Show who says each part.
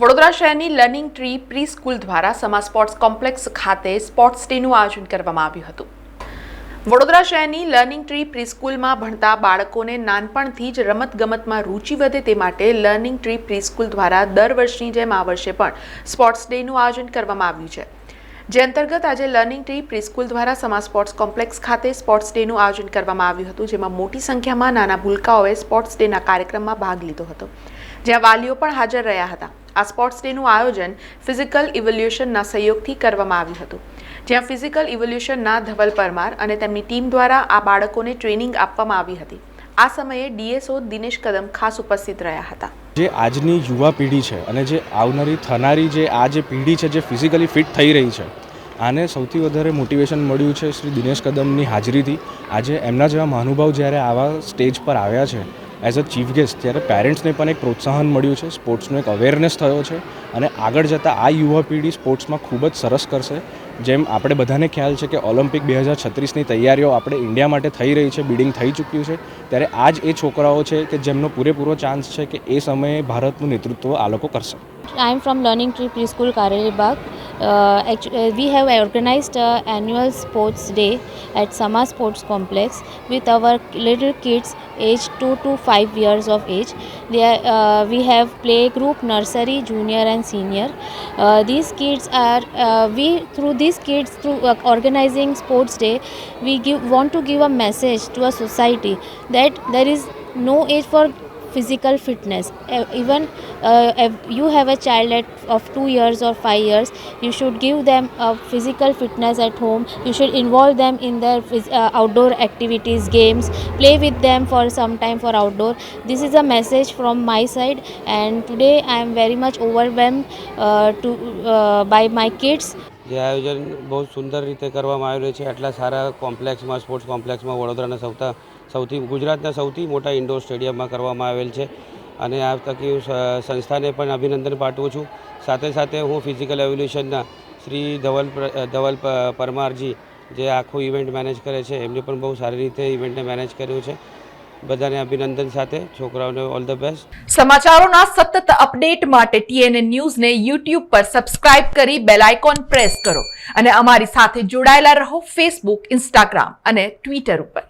Speaker 1: વડોદરા શહેરની learning tree preschool દ્વારા Sama sports complex ખાતે સ્પોર્ટ્સ ડેનું આયોજન કરવામાં આવ્યું હતું. વડોદરા શહેરની લર્નિંગ ટ્રી પ્રી સ્કૂલમાં ભણતા બાળકોને નાનપણથી જ રમતગમતમાં રુચિ વધે તે માટે લર્નિંગ ટ્રી પ્રી સ્કૂલ દ્વારા દર વર્ષની જેમ આ વર્ષે પણ સ્પોર્ટ્સ ડેનું આયોજન કરવામાં આવ્યું છે. જે અંતર્ગત આજે લર્નિંગ ટ્રી પ્રી સ્કૂલ દ્વારા સમા સ્પોર્ટ્સ કોમ્પ્લેક્સ ખાતે સ્પોર્ટ્સ ડેનું આયોજન કરવામાં આવ્યું હતું, જેમાં મોટી સંખ્યામાં નાના ભૂલકાઓએ સ્પોર્ટ્સ ડેના કાર્યક્રમમાં ભાગ લીધો હતો. જ્યાં વાલીઓ પણ હાજર રહ્યા હતા. આ સ્પોર્ટ્સ ડેનું આયોજન ફિઝિકલ ઇવોલ્યુશનના સહયોગથી કરવામાં આવ્યું હતું. જ્યાં ફિઝિકલ ઇવોલ્યુશનના ધવલ પરમાર અને તેમની ટીમ દ્વારા આ બાળકોને ટ્રેનિંગ આપવામાં આવી હતી. આ સમયે ડીએસઓ દિનેશ કદમ ખાસ ઉપસ્થિત રહ્યા હતા.
Speaker 2: જે આજની યુવા પેઢી છે અને જે આવનારી, થનારી જે આ જે પેઢી છે જે ફિઝિકલી ફિટ થઈ રહી છે, આને સૌથી વધારે મોટિવેશન મળ્યું છે શ્રી દિનેશ કદમની હાજરીથી. આજે એમના જેવા મહાનુભાવ જ્યારે આવા સ્ટેજ પર આવ્યા છે એઝ અ ચીફ ગેસ્ટ ત્યારે પેરેન્ટ્સને પણ એક પ્રોત્સાહન મળ્યું છે સ્પોર્ટ્સનો એક અવેરનેસ થયો છે અને આગળ જતાં આ યુવા પેઢી સ્પોર્ટ્સમાં ખૂબ જ સરસ કરશે. જેમ આપણે બધાને ખ્યાલ છે કે ઓલિમ્પિક બે હજાર છત્રીસની તૈયારીઓ આપણે ઇન્ડિયા માટે થઈ રહી છે બિડિંગ થઈ ચૂક્યું છે ત્યારે આ જ એ છોકરાઓ છે કે જેમનો પૂરેપૂરો ચાન્સ છે કે એ સમયે ભારતનું નેતૃત્વ આ લોકો કરશે.
Speaker 3: I am from learning tree preschool uh, we have organized uh, annual sports day at Sama Sports Complex with our little kids aged 2 to 5 years of age. There, uh, we have play group, nursery, junior and senior. Uh, these kids are, uh, we through these kids, through uh, organizing sports day, we give, want to give a message to a society that there is no age for physical fitness. Even uh, if you have a child at, of 2 years or 5 years you should give them a physical fitness at home. You should involve them in their uh, outdoor activities games. Play with them for some time for outdoor. This is a message from my side and today i am very much overwhelmed uh, to uh, by my kids
Speaker 4: જે આયોજન બહુ સુંદર રીતે કરવામાં આવેલું છે. આટલા સારા કોમ્પ્લેક્સમાં, sports કોમ્પ્લેક્સમાં વડોદરાના સૌતા, સૌથી, ગુજરાતના સૌથી મોટા ઇન્ડોર સ્ટેડિયમમાં કરવામાં આવેલ છે. અને આ તકે હું સંસ્થાને પણ અભિનંદન પાઠવું છું. સાથે સાથે હું ફિઝિકલ એવોલ્યુશનના શ્રી ધવલ ધવલ પરમારજી જે આખું ઇવેન્ટ મેનેજ કરે છે, એમને પણ બહુ સારી રીતે ઇવેન્ટને મેનેજ કર્યું છે. બધાને અભિનંદન સાથે. છોકરાઓને ઓલ ધ બેસ્ટ
Speaker 1: સમાચારોના સતત અપડેટ માટે ટીએનએ ન્યૂઝને યુટ્યુબ પર સબસ્ક્રાઇબ કરી બેલ આઇકોન પ્રેસ કરો. અને અમારી સાથે જોડાયેલા રહો ફેસબુક ઇન્સ્ટાગ્રામ અને ટ્વિટર ઉપર.